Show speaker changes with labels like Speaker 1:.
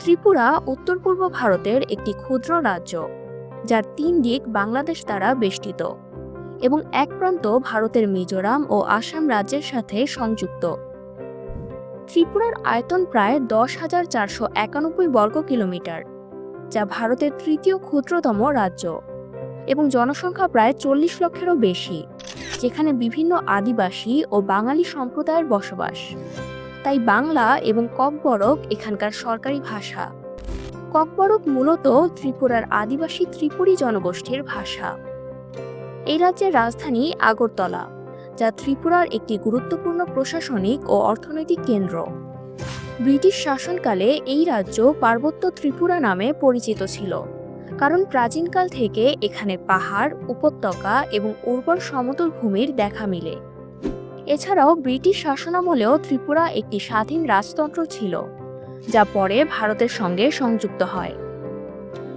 Speaker 1: ত্রিপুরা উত্তর পূর্ব ভারতের একটি ক্ষুদ্র রাজ্য, যার তিন দিক বাংলাদেশ দ্বারা বেষ্টিত এবং এক প্রান্ত ভারতের মিজোরাম ও আসাম রাজ্যের সাথে সংযুক্ত। ত্রিপুরার আয়তন প্রায় দশ হাজার চারশো একানব্বই বর্গ কিলোমিটার, যা ভারতের তৃতীয় ক্ষুদ্রতম রাজ্য এবং জনসংখ্যা প্রায় চল্লিশ লক্ষেরও বেশি, যেখানে বিভিন্ন আদিবাসী ও বাঙালি সম্প্রদায়ের বসবাস। তাই বাংলা এবং ককবরক এখানকার সরকারি ভাষা। ককবরক মূলত ত্রিপুরার আদিবাসী ত্রিপুরী জনগোষ্ঠীর ভাষা। এই রাজ্যের রাজধানী আগরতলা, যা ত্রিপুরার একটি গুরুত্বপূর্ণ প্রশাসনিক ও অর্থনৈতিক কেন্দ্র। ব্রিটিশ শাসনকালে এই রাজ্য পার্বত্য ত্রিপুরা নামে পরিচিত ছিল, কারণ প্রাচীনকাল থেকে এখানে পাহাড়, উপত্যকা এবং উর্বর সমতল ভূমির দেখা মিলে। এছাড়াও ব্রিটিশ শাসনামলেও ত্রিপুরা একটি স্বাধীন রাজতন্ত্র ছিল যা পরে ভারতের সঙ্গে সংযুক্ত হয়।